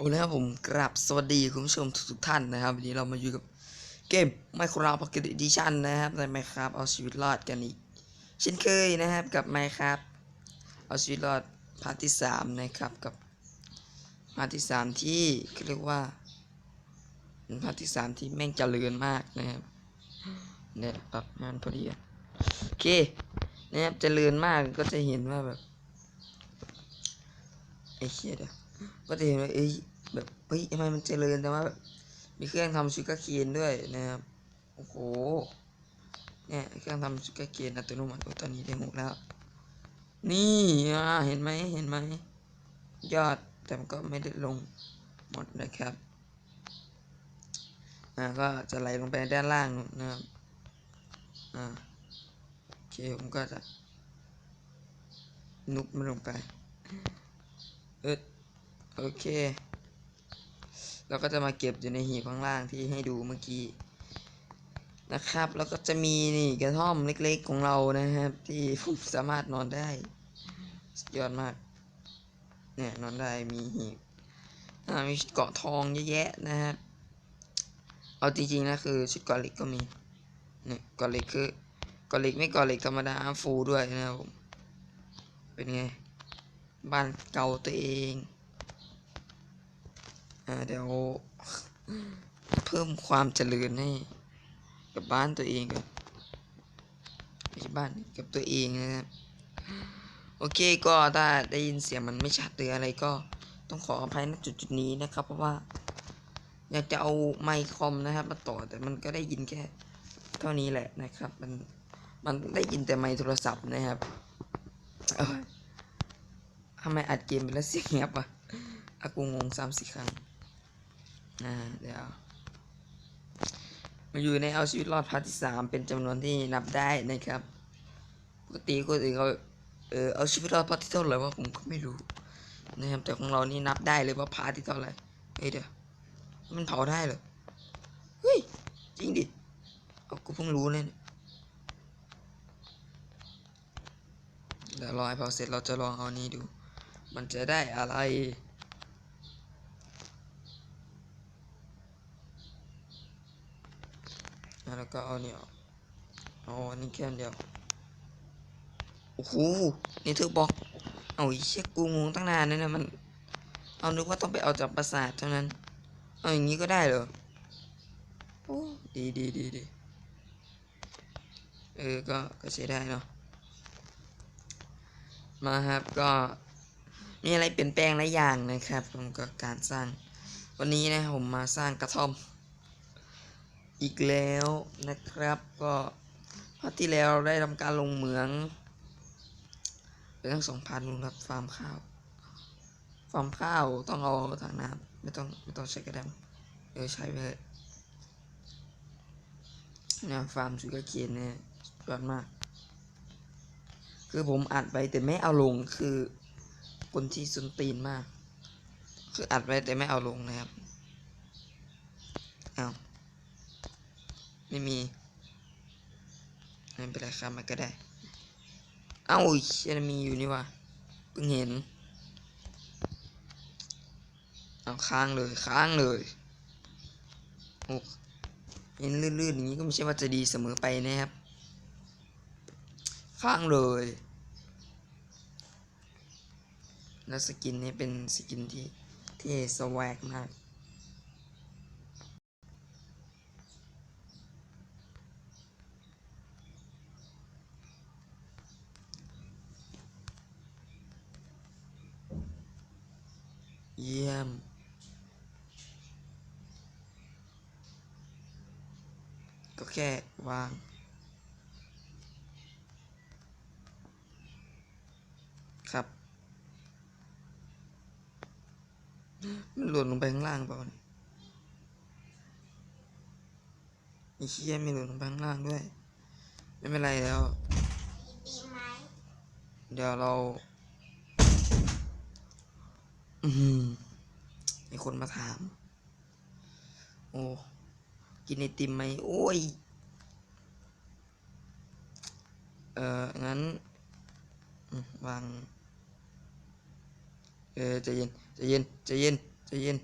โอ้แล้วผมกราบสวัสดีคุณผู้ชมทุกๆท่านนะครับ วันนี้เรามาอยู่กับเกม Minecraft Pocket Edition นะครับใน Minecraft เอาชีวิตรอดกันอีกเช่นเคยนะครับกับ Minecraft เอาชีวิตรอดพาร์ทที่สามนะครับกับพาร์ทที่สามที่เรียกว่าพาร์ทที่สามที่แม่งเจริญมากนะครับเนี่ยปรับงานพอดีโอเคนะครับเจริญมากก็จะเห็นว่าแบบไอ้เหี้ยเดี๋ยวก็จะเห็นว่าเอ้ย แบบเฮ้ยทำไมมันเจริญแต่ว่าแบบมีเครื่องทำชูการ์เคนด้วยนะครับโอ้โหเนี่ยเครื่องทำชูการ์เคนอัตโนมัติตอนนี้ได้หกแล้ว นี่เห็นไหมเห็นไหมยอดแต่มันก็ไม่ได้ลงหมดนะครับอ่าก็จะไหลลงไปด้านล่างนะครับอ่าโอเคผมก็จะนุบมันลงไปเออโอเค เราก็จะมาเก็บอยู่ในหีบข้างล่างที่ให้ดูเมื่อกี้นะครับ แล้วก็จะมีนี่กระท่อมเล็กๆของเรานะครับ ที่ผมสามารถนอนได้สยอดมาก เนี่ยนอนได้มีหีบมีเกาะทองเยอะแยะนะครับ เอาจริงๆนะคือชุดกาะเหล็กก็มีเนี่ยกาะเหล็กคือกาะเหล็กไม่กาะเหล็กธรรมดาฟูด้วยนะครับผมเป็นไงบ้านเก่าตัวเอง เดี๋ยว เพิ่มความเจริญให้ กับบ้านตัวเองกันไม่ใช่บ้านกับตัวเองนะครับ โอเคก็ถ้าได้ยินเสียงมันไม่ชัดหรืออะไรก็ต้องขออภัยณจุดจุดนี้นะครับ เพราะว่า อยากจะเอาไมค์คอมนะครับ มาต่อแต่มันก็ได้ยินแค่เท่านี้แหละนะครับ มันมันได้ยินแต่ไมค์โทรศัพท์นะครับทำไมอัดเกมไปแล้วเสียงเงียบอะอากูงงสามสี่ครั้ง อ่าเดี๋ยวมาอยู่ในเอาชีวิตรอดพาร์ทที่สามเป็นจำนวนที่นับได้นะครับปกติคนอื่นเขาเออเอาชีวิตรอดพาร์ทที่เท่าไหร่ว่าผมก็ไม่รู้นะครับแต่ของเรานี่นับได้เลยว่าพาร์ทที่เท่าไหร่เฮ้ยเดี๋ยวมันเผาได้เหรอเฮ้ยจริงดิเอากูเพิ่งรู้เลยเนี่ยเดี๋ยวรอให้เผาเสร็จเราจะลองเอานี้ดู มันจะได้อะไร อะ แล้วก็เอาเนี่ยออกเอาอันนี้แค่นเดียวโอ้โหนี่เธอบอกเอาอ้เชี่ยกูงงตั้งนานเลยนะมัน เอานึกว่าต้องไปเอาจากปราสาทเท่านั้น เอาอย่างนี้ก็ได้เหรอโอ้ดีดีดีดีเออก็ก็ใช้ได้เนาะมาครับก็มีอะไรเปลี่ยนแปลงหลายอย่างนะครับผมก็การสร้างวันนี้นะผมมาสร้างกระท่อม อีกแล้วนะครับก็พาร์ทที่แล้วเราได้ทำการลงเหมืองไปทั้งสองพันครับฟาร์มข้าว ฟาร์มข้าวต้องเอาถังน้ำไม่ต้องไม่ต้องใช้กระดังเออใช้ไปเลยนี่ยฟาร์มสุกาเคียนเนี่ยยอดมาก คือผมอัดไปแต่ไม่เอาลงคือคนที่สุนตีนมาก คืออัดไว้แต่ไม่เอาลงนะครับเอา ไม่มีไม่เป็นไรครับมันก็ได้ เอ้าอุ๊ยเชนมีอยู่นี่วะเพิ่งเห็น เอาค้างเลยค้างเลยโอ้เห็นลื่นๆอย่างนี้ก็ไม่ใช่ว่าจะดีเสมอไปนะครับ ค้างเลย แล้วสกินนี้เป็นสกินที่เท่สวกมาก เยี่ยม ก็แค่วาง ครับ มันหล่นลงไปข้างล่างเปล่าเนี่ยไอ้เชี่ยไม่หล่นลงไปข้างล่างด้วย ไม่เป็นไรแล้วดีไหมเดี๋ยวเรา อือหือมีคนมาถาม โอ้ กินไอติมไหม โอ้ย เอองั้นวาง เออใจเย็นใจเย็นใจเย็นใจใจเย็น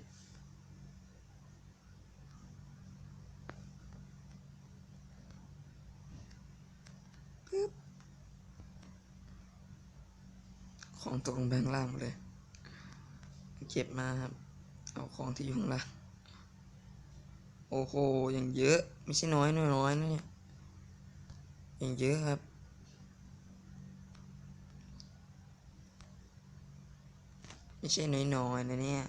ปึ๊บของตกลงไปข้างล่างเลย เก็บมาครับ เอาของที่อยู่ข้างล่างโอ้โหอย่างเยอะไม่ใช่น้อยน้อยน้อยนะเนี่ยอย่างเยอะครับไม่ใช่น้อยน้อยนะเนี่ย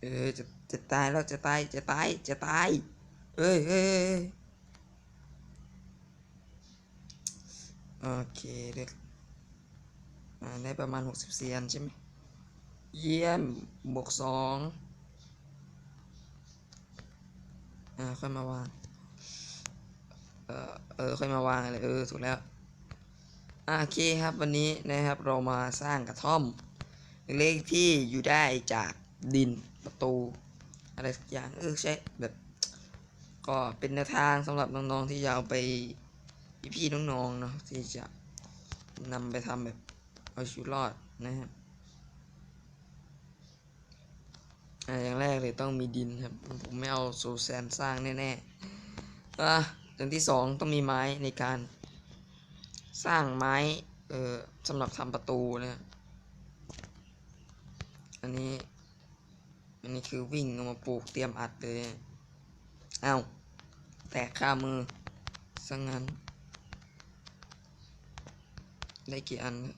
เออจะจะตายแล้วจะตายจะตายจะตายเอ้ยเอ้ยเออโอเคเด็ก ได้ประมาณหกสิบเซียนใช่ไหม เยี่ยม บวกสองอ่า ค่อยมาวาง เออเออ ค่อยมาวางอะไร เออ ถูกแล้ว โอเคครับวันนี้นะครับเรามาสร้างกระท่อม เล็กที่อยู่ได้จากดินประตู อะไรสักอย่าง เออ ใช่แบบก็เป็นแนวทางสำหรับน้องๆที่จะเอาไปพี่ๆน้องๆเนาะที่จะนำไปทำแบบ เอาชีวิตรอดนะครับอ่าอย่างแรกเลยต้องมีดินครับ ผมไม่เอาโซแซนสร้างแน่ๆอะอย่างที่สองต้องมีไม้ในการสร้างไม้เอ่อสำหรับทำประตูนะอันนี้อันนี้คือวิ่งเอามาปลูกเตรียมอัดเลยเอ้าแตกข้ามือซะงั้น ได้กี่อันเนี่ย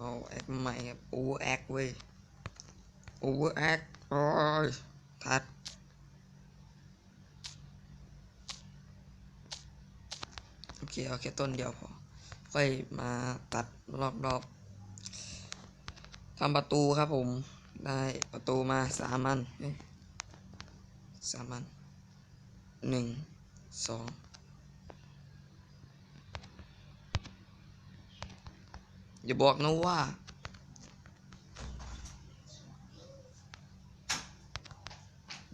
เอาแอคใหม่ครับโอเวอร์แอคเว้ยโอเวอร์แอคโอ้ยทัดโอเคเอาแค่ต้นเดียวพอ ค่อยมาตัดรอบๆทำประตูครับผม ได้ประตูมาสามอันสามอันหนึ่งสอง อย่าบอกนะว่า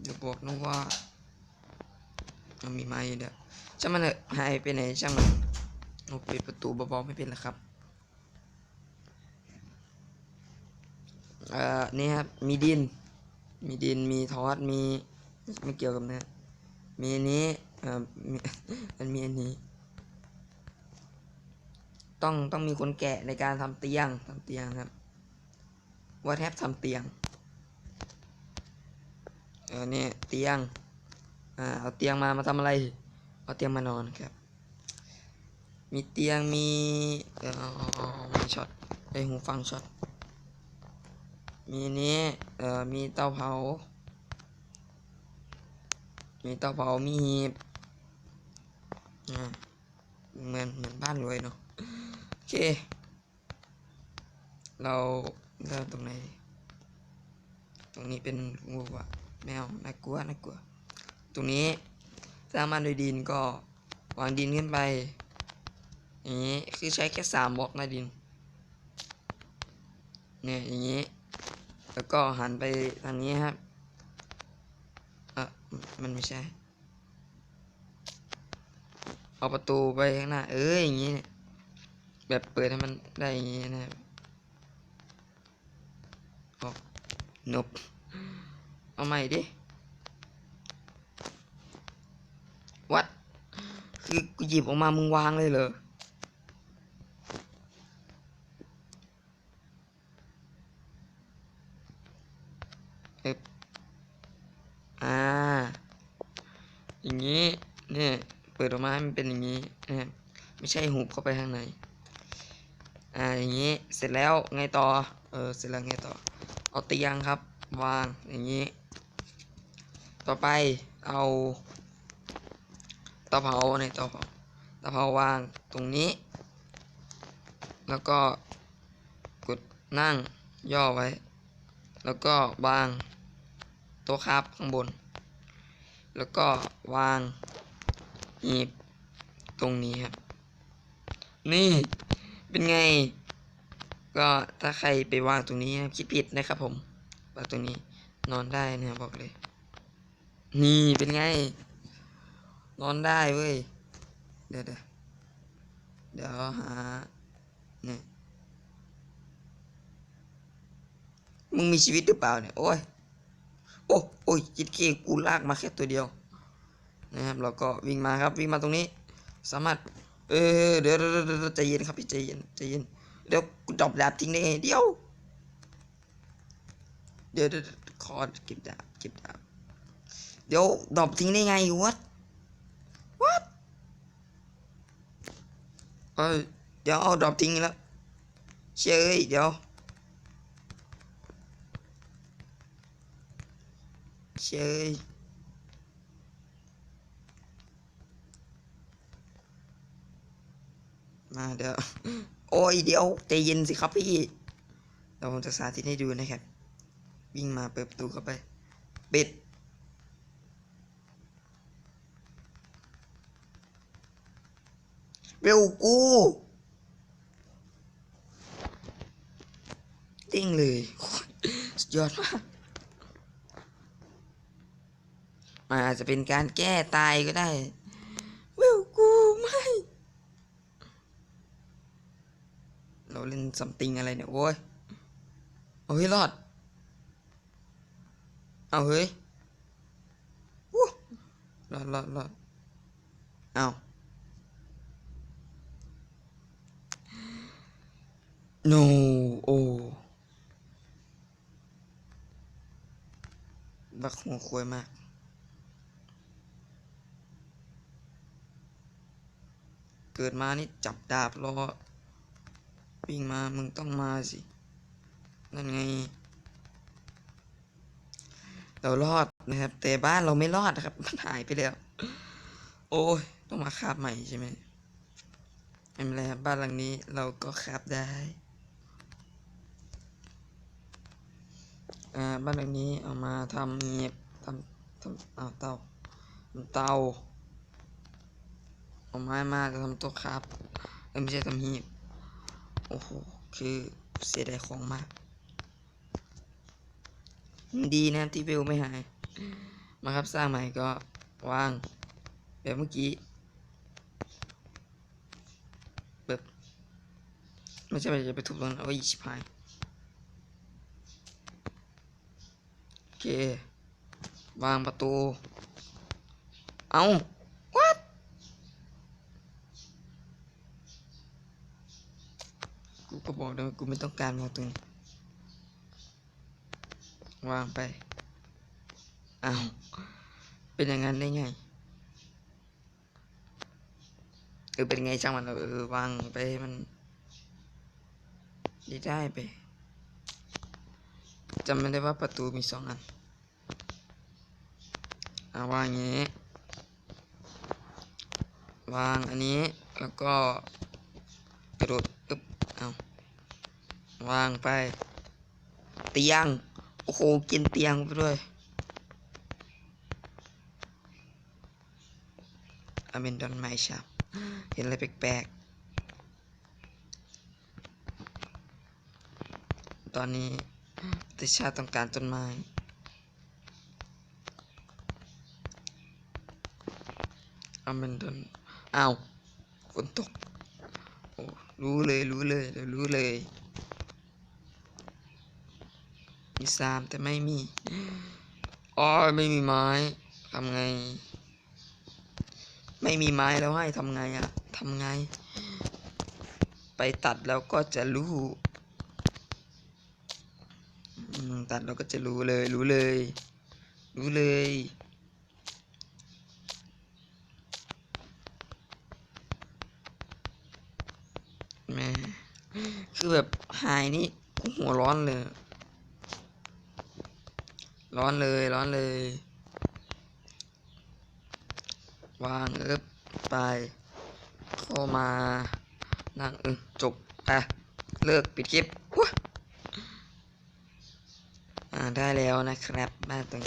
อย่าบอกนะว่ามันมีไม่เด้อช่างมันเถอะหายไปไหนช่างมันโอ้ปิดประตูเบาๆไม่เป็นหรอครับเอ่อนี่ครับ มีดิน มีดินมีทอสมีไม่เกี่ยวกับเนื้อมีอันนี้เอ่อมันมีอันนี้ ต้องต้องมีคนแกะในการทำเตียงทำเตียงครับว่าแทบทำเตียงเออเนี่ยเตียงอ่าเอาเตียงมามาทำอะไร เอาเตียงมานอนครับ มีเตียงมีเออมีช็อตไอหูฟังช็อตมีนี้เอ่อมีเตาเผา มีเตาเผามีหีบอ่าเหมือนเหมือนบ้านรวยเนาะ เค เราเริ่มตรงไหนตรงนี้เป็นงูอะแมวน่ากลัวน่ากลัว ตรงนี้สร้างบ้านโดยดินก็วางดินขึ้นไปอย่างนี้คือใช้แค่สามบล็อกนะดินเนี่ยอย่างนี้ แล้วก็หันไปทางนี้ครับเออมันไม่ใช่ เอาประตูไปข้างหน้า เอออย่างนี้เนี่ย แบบเปิดให้มันได้อย่างนี้นะครับโอ้นบเอาใหม่ดิวัดคือกูหยิบออกมามึงวางเลยเหรอเอ๊บอ่า อย่างนี้เนี่ยเปิดออกมาให้มันเป็นอย่างนี้นะครับไม่ใช่หุบเข้าไปข้างใน อ่าอย่างนี้เสร็จแล้วไงต่อเออเสร็จแล้วไงต่อเอาเตียงครับวางอย่างนี้ ต่อไปเอาตาเผาในตาเผาตาเผาวางตรงนี้ แล้วก็กดนั่งย่อไว้ แล้วก็วางโต๊ะครับข้างบน แล้วก็วางหีบตรงนี้ครับนี่ เป็นไง ก็ถ้าใครไปวางตรงนี้คิดผิดนะครับผมวางตรงนี้นอนได้นะบอกเลย นี่เป็นไง นอนได้เว้ย เดี๋ยวเดี๋ยวเดี๋ยวหาเนี่ยมึงมีชีวิตหรือเปล่าเนี่ย โอ้ย โอ้โอ้ยจิตเคกูลากมาแค่ตัวเดียว นะครับเราก็วิ่งมาครับวิ่งมาตรงนี้ สามารถ เออเดี๋ยวเดี๋ยวเดี๋ยวใจเย็นครับพี่ใจเย็นใจเย็นเดี๋ยวกูดรอปดาบทิ้งได้ไงเดี๋ยวเดี๋ยวเดี๋ยวเดี๋ยวขอเก็บดาบเก็บดาบเดี๋ยวดรอปทิ้งได้ไงวัดวัดเออเดี๋ยวเอาดรอปทิ้งแล้วเชยเดี๋ยวเชยเอ้ย มาเดี๋ยวโอ้ยเดี๋ยวใจเย็นสิครับพี่เดี๋ยวผมจะสาธิตให้ดูนะครับ วิ่งมาเปิดประตูเข้าไปปิดเร็วกูเด้งเลยสุดยอดมากมันอาจจะเป็นการแก้ตายก็ได้ เวลกูไม่ เล่นซัมติงอะไรเนี่ยโว้ยเอาเฮ้ยรอด เอาเฮ้ยวู้รอดรอดรอดเอา no โอ้บักหัวควยมากเกิดมานี่จับดาบรอ วิ่งมา มึงต้องมาสิ นั่นไง เรารอดนะครับ แต่บ้านเราไม่รอดนะครับ มันหายไปแล้ว โอ้ย ต้องมาคาบใหม่ใช่ไหมไม่เป็นไรครับบ้านหลังนี้เราก็คาบได้ อ่า บ้านหลังนี้เอามาทำเงียบทำทำเอาเตาเตาเอาไม้มาจะทำโต๊ะครับไม่ใช่ทำหีบ โอ้โห คือเสียดายของมาก ดีนะที่เวลไม่หาย มาครับสร้างใหม่ก็วาง แบบเมื่อกี้แบบไม่ใช่ไปจะไปทุบตรงนั้นเอาไว้ชิบหาย โอเค วางประตู เอา กูก็บอกแล้วกูไม่ต้องการวางตรงนี้วางไปเอาเป็นอย่างนั้นได้ไงเออเป็นไงช่างมันเออวางไปมันได้ได้ไปจำไม่ได้ว่าประตูมีสองอันอาวางอย่างนี้ วางอันนี้แล้วก็ระโดดอึบเอา วางไป เตียง โอ้โห กินเตียงไปด้วยอเมนดอนไม้ชับเห็นอะไรแปลกๆ ตอนนี้ประเทศชาต้องการต้นไม้ อเมนดอนอ้าวฝนตกโอ้รู้เลยรู้เลยเดี๋ยวรู้เลย มีสามแต่ไม่มีอ๋อไม่มีไม้ทำไง ไม่มีไม้แล้วให้ทำไงอะทำไง ไปตัดแล้วก็จะรู้ตัดเราก็จะรู้เลย รู้เลย รู้เลย แม่ คือแบบหายนี่หัวร้อนเลย ร้อนเลยร้อนเลย วางเอิบไปเข้ามานั่งจบอะเลิกปิดคลิปอ่าได้แล้วนะครับบ้าตรง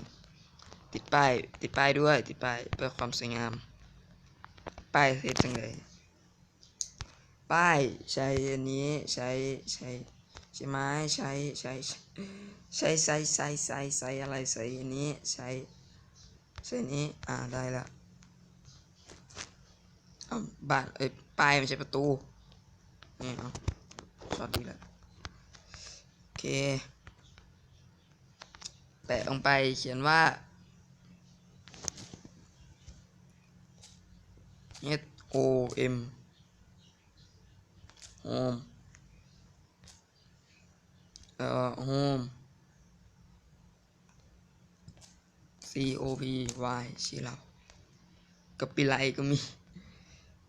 ติดป้ายติดป้ายด้วยติดป้ายเพื่อความสวยงาม ป้ายเท่จังเลย ป้ายใช้อันนี้ใช้ใช้ใช้ไม้ใช้ใช้ ใช้ใช้ใช้ใช้ใช้อะไรใช้นี้ใช้ใช้นี้อ่าได้ละเอาบานเอ้ยป้ายไม่ใช่ประตูนี่เอาช็อตดีละโอเค แปะลงไปเขียนว่า H O M home เอ่อ home O P Y ชื่อเรากะปิไลก็มี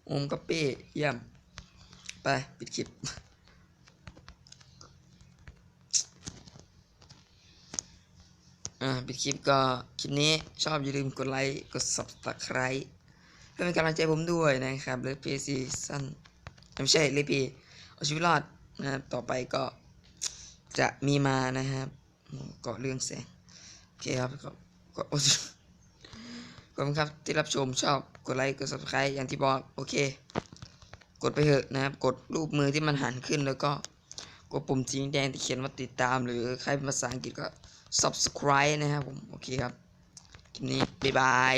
โอมกะเป้เยี่ยม ไป ปิดคลิปอ่าปิดคลิปก็คลิปนี้ชอบอย่าลืมกดไลค์ กด subscribe เพื่อเป็นกำลังใจผมด้วยนะครับเลยพีซีสั้นไม่ใช่เลยพีเอาชีวิตรอดนะครับต่อไปก็จะมีมานะครับเกาะเรื่องแสงโอเคครับ ขอบคุณครับที่รับชมชอบกดไลค์กด subscribe อย่างที่บอกโอเค กดไปเถอะนะครับ กดรูปมือที่มันหันขึ้นแล้วก็กดปุ่มสีแดงที่เขียนว่าติดตาม หรือใครเป็นภาษาอังกฤษก็ subscribe นะครับผม โอเคครับคลิปนี้บ๊ายบาย